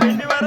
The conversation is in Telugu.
ఎన్ని వర